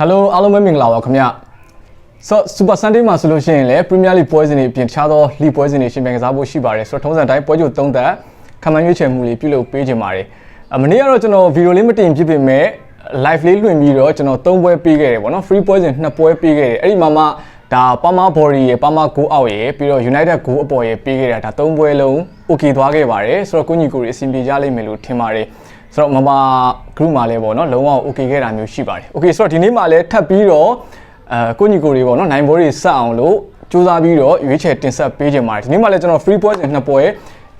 ဟယ်လိုအားလုံးပဲမင်္ဂလာပါခင်ဗျဆိုစူပါဆန်ဒေးမှာဆိုလို့ရှိရင်လည်းပရီးမီးယားလိပွဲစဉ်တွေအပြင်တခြားသောလိပွဲစဉ်တွေရှင်ပြန်ကစားဖို့ရှိပါတယ်ဆိုတော့ထုံးစံတိုင်းပွဲကြိုသုံးသက်ခံမှန်းရွေးချယ်မှုလေးပြုလုပ်ပေးခြင်းပါတယ်အမနေ့ကတော့ကျွန်တော်ဗီဒီယိုလေးမတင်ဖြစ်ပေမဲ့ live လေးလွှင့်ပြီးတော့ကျွန်တော်သုံးပွဲပေးခဲ့တယ်ပေါ့နော် free ပွဲစဉ်နှစ်ပွဲပေးခဲ့တယ်အဲ့ဒီမှာမှဒါပါမာဘော်ရီရေပါမာကိုအောက်ရေပြီးတော့ United ကိုအပေါ်ရေပေးခဲ့တာဒါသုံးပွဲလုံး okay သွားခဲ့ပါတယ်ဆိုတော့ကိုညီကိုရီအဆင်ပြေကြလိမ့်မယ်လို့ထင်ပါတယ် ဆိုတော့မမ group မှာလည်းပေါ့နော်လုံးဝ okay ခဲ့တာမျိုးရှိပါတယ် okay ဆိုတော့ဒီနေ့မှာလည်းထပ်ပြီးတော့အဲကိုညီကိုတွေပေါ့နော်နိုင်ဘောတွေဆက်အောင်လို့စူးစမ်းပြီးတော့ရွေးချယ်တင်ဆက်ပေးခြင်းပါတယ်ဒီနေ့မှာလည်းကျွန်တော် free ပွဲစဉ်နှစ်ပွဲ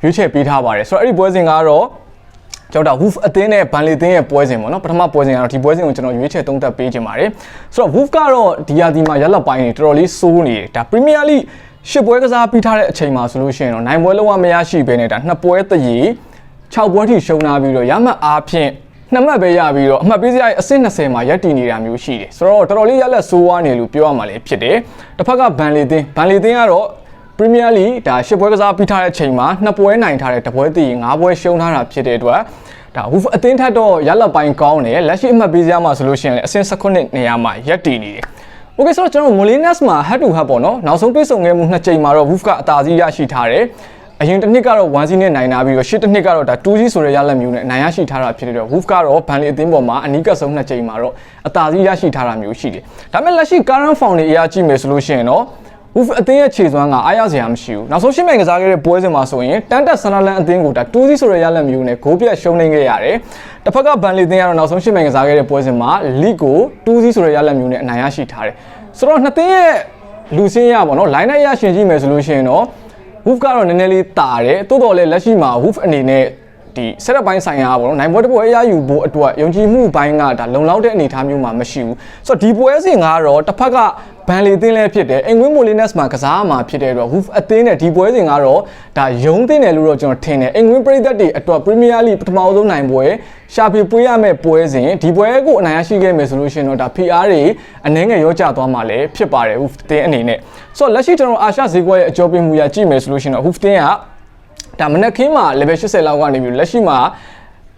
ရွေးချယ်ပေးထားပါတယ်ဆိုတော့အဲ့ဒီပွဲစဉ်ကတော့ကျောက်တာ Wolf အသင်းနဲ့ဗန်လီသင်းရဲ့ပွဲစဉ်ပေါ့နော်ပထမပွဲစဉ်ကတော့ဒီပွဲစဉ်ကိုကျွန်တော်ရွေးချယ်သုံးသပ်ပေးခြင်းပါတယ်ဆိုတော့ Wolf ကတော့ဒီယာဒီမှာရက်လက်ပိုင်းနေတော်တော်လေးစိုးနေတယ်ဒါ Premier League ရှစ်ပွဲကစားပြီးထားတဲ့အချိန်မှာဆိုလို့ရှိရင်တော့နိုင်ပွဲလုံးဝမရရှိဘဲနဲ့ဒါနှစ်ပွဲတည်ရီ 6ပွဲထိရှုံးလာပြီးတော့ရမှတ်အားဖြင့်နှစ်မှတ်ပဲရပြီးတော့အမှတ်ပေးစရာအဆင့်20မှာရပ်တည်နေတာမျိုးရှိတယ်ဆိုတော့တော်တော်လေးရက်လက်ဆိုးဝါးနေလို့ပြောရမှာလည်းဖြစ်တယ်တစ်ဖက်ကဘန်လီသင်းဘန်လီသင်းကတော့ Premier League ဒါရှစ်ပွဲကစားပြီးထားတဲ့အချိန်မှာနှစ်ပွဲနိုင်ထားတဲ့တစ်ပွဲတည်ငါးပွဲရှုံးထားတာဖြစ်တဲ့အတွက်ဒါ Wolf အသင်းထက်တော့ရလက်ပိုင်းကောင်းတယ်လက်ရှိအမှတ်ပေးစရာမှာဆိုလို့ရှိရင်လည်းအဆင့်19နေရာမှာရပ်တည်နေတယ် Okay ဆိုတော့ကျွန်တော် Molinas မှာ head to head ပေါ့နော်နောက်ဆုံးတွေ့ဆုံခဲ့မှုနှစ်ကြိမ်မှာတော့ Wolf ကအသာစီးရရှိထားတယ် အရင်တစ်နှစ်ကတော့1စီးနဲ့နိုင်လာပြီးတော့ရှစ်တစ်နှစ်ကတော့ဒါ2စီးဆိုတဲ့ရလက်မျိုးနဲ့နိုင်ရရှိထားတာဖြစ်တဲ့တော့ Wolf ကတော့ဘန်လီအသင်းပေါ်မှာအနီးကပ်ဆုံးနှစ်ကြိမ်မှာတော့အသာစီးရရှိထားတာမျိုးရှိတယ်ဒါပေမဲ့လက်ရှိ current form တွေအရာကြည့်မယ်ဆိုလို့ရှိရင်တော့ Wolf အသင်းရဲ့ခြေစွမ်းကအားရစရာမရှိဘူးနောက်ဆုံးရှင်းမဲ့ကစားခဲ့တဲ့ပွဲစဉ်မှာဆိုရင်တန်တက်ဆန်လာလန်အသင်းကိုဒါ2စီးဆိုတဲ့ရလက်မျိုးနဲ့ဂိုးပြတ်ရှုံးနေခဲ့ရတယ်တစ်ဖက်ကဘန်လီအသင်းကတော့နောက်ဆုံးရှင်းမဲ့ကစားခဲ့တဲ့ပွဲစဉ်မှာ league ကို2စီးဆိုတဲ့ရလက်မျိုးနဲ့အနိုင်ရရှိထားတယ်ဆိုတော့နှစ်သင်းရဲ့လူစင်းရပါတော့ line နဲ့ရရှင်ကြည့်မယ်ဆိုလို့ရှိရင်တော့ Wolf ကတော့နည်းနည်းလေးတာတယ်တိုးတော်လည်းလက်ရှိမှာ Wolf အနေနဲ့ ဒီ setup ပိုင်းဆိုင်ရာပေါ့နော်နိုင်ပွဲတစ်ပွဲအရယူဖို့အတွက်ယုံကြည်မှုပိုင်းကဒါလုံလောက်တဲ့အနေအထားမျိုးမှာမရှိဘူးဆိုတော့ဒီပွဲစဉ်ကတော့တစ်ဖက်ကဘန်လီသင်းလည်းဖြစ်တယ်အင်ကွင်းမိုလီနက်စ်မှာကစားမှာဖြစ်တဲ့အတွက် Wolf အသင်းနဲ့ဒီပွဲစဉ်ကတော့ဒါယုံသင်းတယ်လို့တော့ကျွန်တော်ထင်တယ်အင်ကွင်းပရိသတ်တွေအတွက် Premier League ပထမဆုံးနိုင်ပွဲရှာဖွေပွေးရမယ့်ပွဲစဉ်ဒီပွဲကိုအနိုင်ရရှိခဲ့မယ်ဆိုလို့ရှိရင်တော့ဒါ PR တွေအနှဲငယ်ရောကြသွားမှာလည်းဖြစ်ပါတယ် Wolf အသင်းအနေနဲ့ဆိုတော့လက်ရှိကျွန်တော်အာရှဈေးကွက်ရဲ့အကြောပေးမှုရကြည့်မယ်ဆိုလို့ရှိရင်တော့ Wolf အသင်းက ဒါမနက်ခင်းမှာ level 80လောက်ကနေပြီးလက်ရှိမှာ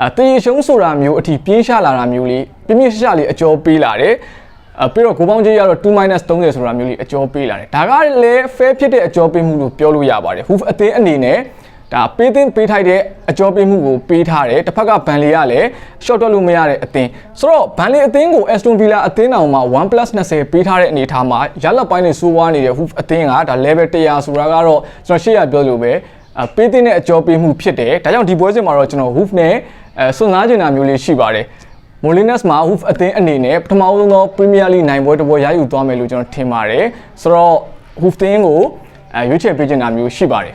အတေးရှုံးဆိုတာမျိုးအထိပြေးရှာလာတာမျိုးလေးပြင်းပြင်းရှာလေးအကျော်ပေးလာတယ်အပြီးတော့ကိုပေါင်းကြီးကတော့2 30ဆိုတာမျိုးလေးအကျော်ပေးလာတယ်ဒါကလည်း fair ဖြစ်တဲ့အကျော်ပေးမှုလို့ပြောလို့ရပါတယ် hoof အသင်းအနေနဲ့ဒါပေးသင်းပေးထိုက်တဲ့အကျော်ပေးမှုကိုပေးထားတယ်တစ်ဖက်ကဘန်လီကလည်း short တွက်လို့မရတဲ့အသင်းဆိုတော့ဘန်လီအသင်းကို Aston Villa အသင်းတော်မှာ 1+20 ပေးထားတဲ့အနေအထားမှာရလက်ပိုင်းနဲ့စိုးဝါးနေတဲ့ hoof အသင်းကဒါ level 100ဆိုတာကတော့ကျွန်တော်ရှေ့ရပြောလို့ပဲအ ပေးသင်းတဲ့အကျော်ပေးမှုဖြစ်တယ်ဒါကြောင့်ဒီပွဲစဉ်မှာတော့ကျွန်တော် hoof နဲ့အဲစွန့်စားကျင်တာမျိုးလေးရှိပါတယ် Molinas မှာ Hoof အသင်းအနေနဲ့ပထမဆုံးသော Premier League နိုင်ပွဲတစ်ပွဲရယူသွားမယ်လို့ကျွန်တော်ထင်ပါတယ်ဆိုတော့ Hoof သင်းကိုအဲရွေးချယ်ပေးချင်တာမျိုးရှိပါတယ်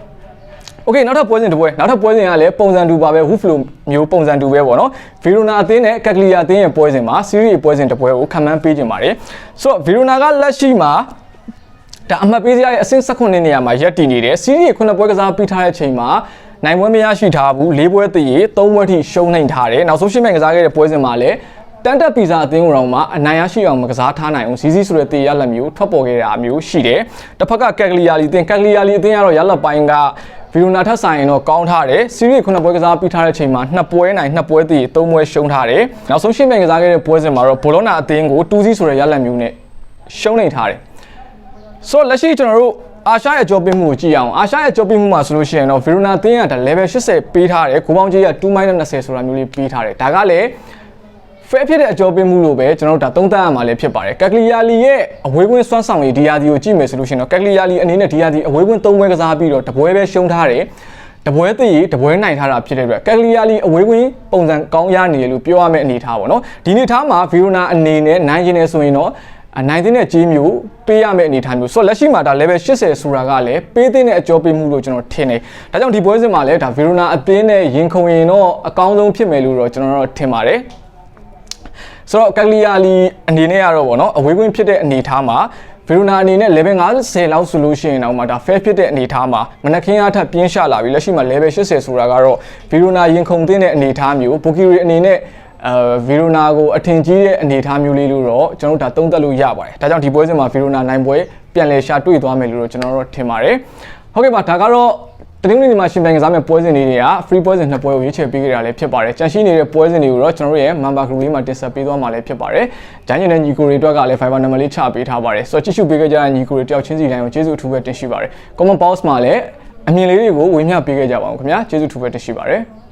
Okay နောက်ထပ်ပွဲစဉ်တစ်ပွဲနောက်ထပ်ပွဲစဉ်ကလည်းပုံစံတူပါပဲ Hoof လိုမျိုးပုံစံတူပဲပေါ့နော် Verona အသင်းနဲ့ Cagliari အသင်းရဲ့ပွဲစဉ်မှာ Serie ပွဲစဉ်တစ်ပွဲကိုခံမှန်းပေးချင်ပါတယ်ဆိုတော့ Verona ကလက်ရှိမှာ ဒါအမှတ်ပေးစရာရဲ့အဆင့်16နေရာမှာရပ်တည်နေတယ်စီးရီခုနှစ်ပွဲကစားပြီးထားတဲ့အချိန်မှာနိုင်ပွဲမရရှိထားဘူး၄ပွဲတည်ရီ၃ပွဲထိရှုံးနိုင်ထားတယ်နောက်ဆုံးရှင်းမဲ့ကစားခဲ့တဲ့ပွဲစဉ်မှာလည်းတန်တက်ပီဇာအသင်းတော်မှာအနိုင်ရရှိအောင်မကစားထားနိုင်အောင်စီစီဆိုတဲ့တေးရလက်မျိုးထွက်ပေါ်ခဲ့တာမျိုးရှိတယ်တစ်ဖက်ကကက်ဂလီယာလီအသင်းကက်ဂလီယာလီအသင်းကတော့ရလက်ပိုင်းကဗီရိုနာထက်ဆိုင်ရင်တော့ကောင်းထားတယ်စီးရီခုနှစ်ပွဲကစားပြီးထားတဲ့အချိန်မှာနှစ်ပွဲနိုင်နှစ်ပွဲတည်သုံးပွဲရှုံးထားတယ်နောက်ဆုံးရှင်းမဲ့ကစားခဲ့တဲ့ပွဲစဉ်မှာတော့ဘောလောနာအသင်းကို2စီဆိုတဲ့ရလက်မျိုးနဲ့ရှုံးနေထားတယ် ဆိုတော့လက်ရှိကျွန်တော်တို့အာရှရဲ့ကြောပင်းမှုကိုကြည့်အောင်အာရှရဲ့ကြောပင်းမှုမှာဆိုလို့ရှိရင်တော့ Verona သင်းကဒါ level 80ပေးထားတယ်ကိုပေါင်းကြီးက2-20ဆိုတာမျိုးလေးပေးထားတယ်ဒါကလည်း fair ဖြစ်တဲ့အကြောပင်းမှုလို့ပဲကျွန်တော်တို့ဒါသုံးသပ်ရမှာလည်းဖြစ်ပါတယ်ကက်ဂလီယာလီရဲ့အဝေးကွင်းစွမ်းဆောင်ရည်ဒီယာဒီကိုကြည့်မယ်ဆိုလို့ရှိရင်တော့ကက်ဂလီယာလီအနေနဲ့ဒီယာဒီအဝေးကွင်း၃ပွဲကစားပြီးတော့တပွဲပဲရှုံးထားတယ်တပွဲတည်ရတပွဲနိုင်ထားတာဖြစ်တဲ့အတွက်ကက်ဂလီယာလီအဝေးကွင်းပုံစံကောင်းရနေတယ်လို့ပြောရမယ့်အနေအထားပေါ့နော်ဒီအနေအထားမှာဗီရိုနာအနေနဲ့နိုင်ကျင်နေဆိုရင်တော့ အနိုင်တဲ့ကြီးမျိုးပေးရမယ့်အနေအထားမျိုးဆိုတော့လက်ရှိမှာဒါ level 80ဆိုတာကလည်းပေးတဲ့အကျော်ပေးမှုလို့ကျွန်တော်ထင်တယ်။ဒါကြောင့်ဒီပွဲစဉ်မှာလည်းဒါ Verona အသင်းနဲ့ရင်ခုန်ရင်တော့အကောင်းဆုံးဖြစ်မယ်လို့တော့ကျွန်တော်တို့ထင်ပါတယ်။ဆိုတော့ကက်လီယာလီအနေနဲ့ကတော့ဗောနော်အဝေးကွင်းဖြစ်တဲ့အနေအထားမှာဗီရိုနာအနေနဲ့ level 50လောက်ဆိုလို့ရှိရင်တော့မှဒါ fair ဖြစ်တဲ့အနေအထားမှာမနက်ခင်းအားထပ်ပြင်းရှလာပြီလက်ရှိမှာ level 80ဆိုတာကတော့ဗီရိုနာရင်ခုန်တဲ့အနေအထားမျိုးဘူကီရီအနေနဲ့ အဲဗီရိုနာကိုအထင်ကြီးတဲ့အနေအထားမျိုးလေးလို့တော့ကျွန်တော်တို့ဒါသုံးသပ်လို့ရပါတယ်။ဒါကြောင့်ဒီပွဲစဉ်မှာဗီရိုနာနိုင်ပွဲပြန်လည်ရှာတွေ့သွားမယ်လို့တော့ကျွန်တော်တို့ထင်ပါတယ်။ဟုတ်ကဲ့ပါဒါကတော့တနင်္ဂနွေနေ့မှာရှင်ပြိုင်ကစားမယ့်ပွဲစဉ်တွေတွေက free ပွဲစဉ်နှစ်ပွဲကိုရွေးချယ်ပေးကြတာလည်းဖြစ်ပါတယ်။ကြန့်ရှိနေတဲ့ပွဲစဉ်တွေကိုတော့ကျွန်တော်တို့ရဲ့ member group လေးမှာတင်ဆက်ပေးသွားမှာလည်းဖြစ်ပါတယ်။ဂျိုင်းညင်တဲ့ညီကိုတွေအတွက်ကလည်း Fiverr နံပါတ်လေးချပေးထားပါတယ်။ဆိုတော့ကြည့်ရှုပေးကြတဲ့ညီကိုတွေတယောက်ချင်းစီတိုင်းကိုကျေးဇူးအထူးပဲတင်ရှိပါတယ်။ comment box မှာလည်းအမြင်လေးတွေကိုဝေမျှပေးခဲ့ကြပါအောင်ခင်ဗျာ။ကျေးဇူးအထူးပဲတင်ရှိပါတယ်။